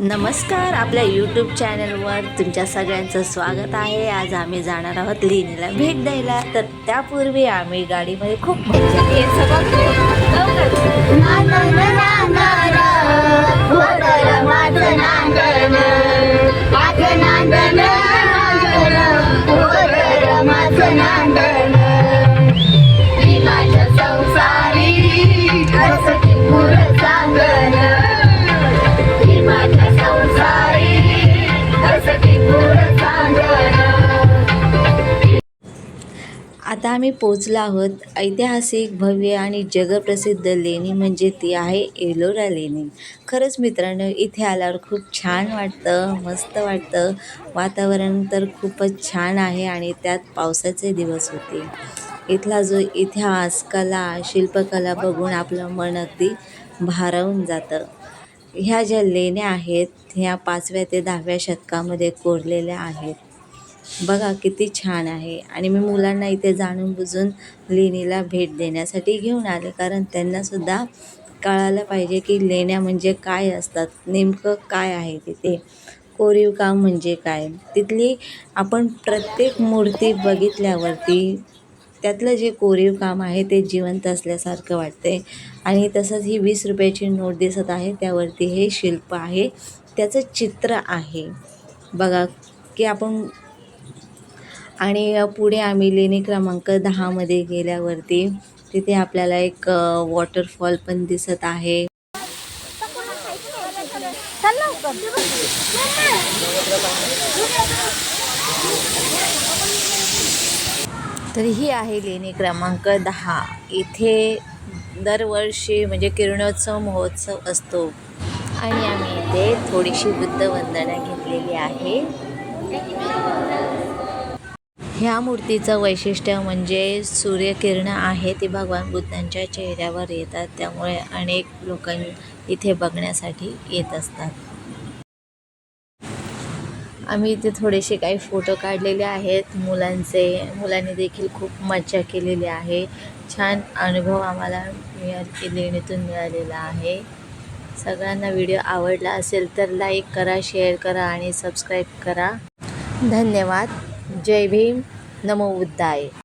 नमस्कार आपल्या यूट्यूब चॅनलवर तुमच्या सगळ्यांचं स्वागत आहे आज आम्ही जाणार आहोत लेणीला भेट द्यायला तर त्यापूर्वी आम्ही गाडीमध्ये खूप मजा केली. नांदन आता आम्ही पोचलो आहोत. ऐतिहासिक भव्य आणि जगप्रसिद्ध लेणी म्हणजे ती आहे एलोरा लेणी. खरंच मित्रांनो इथे आल्यावर खूप छान वाटतं मस्त वाटतं. वातावरण तर खूपच छान आहे आणि त्यात पावसाचे दिवस होते. इथला जो इतिहास कला शिल्पकला बघून आपलं मन अगदी भारावून जातं. ह्या ज्या लेण्या आहेत ह्या पाचव्या ते दहाव्या शतकामध्ये कोरलेल्या आहेत. बघा किती छान आहे. आणि मी मुलांना इथे जाणून बुजून लेणीला भेट देण्यासाठी घेऊन आले. कारण त्यांनासुद्धा कळायला पाहिजे की लेण्या म्हणजे काय असतात. नेमकं काय आहे तिथे? कोरीव काम म्हणजे काय? तिथली आपण प्रत्येक मूर्ती बघितल्यावरती त्यातलं जे कोरीव काम आहे ते जिवंत असल्यासारखं वाटते आणि तसंच ही वीस रुपयाची नोट दिसत आहे. त्यावरती हे शिल्प आहे. त्याचं चित्र आहे. बघा की आपण आणि पुढे आम्ही लेणी क्रमांक दहामध्ये गेल्यावरती तिथे आपल्याला एक वॉटरफॉल पण दिसत आहे. तर ही आहे लेणी क्रमांक दहा. इथे दरवर्षी म्हणजे किरणोत्सव महोत्सव असतो. आणि आम्ही इथे थोडीशी बुद्ध वंदना घेतलेली आहे. ह्या मूर्तीचं वैशिष्ट्य म्हणजे सूर्यकिरणं आहे ती भगवान बुद्धांच्या चेहऱ्यावर येतात. त्यामुळे अनेक लोक इथे बघण्यासाठी येत असतात. आम्ही इथे थोडेसे काही फोटो काढलेले आहेत. मुलांचे मुलांनी देखील खूप मज्जा केलेली आहे. छान अनुभव आम्हाला मिळा लेणीतून मिळालेला आहे. सगळ्यांना व्हिडिओ आवडला असेल तर लाईक करा शेअर करा आणि सबस्क्राईब करा. धन्यवाद. जय भीम. नमो बुद्धाय.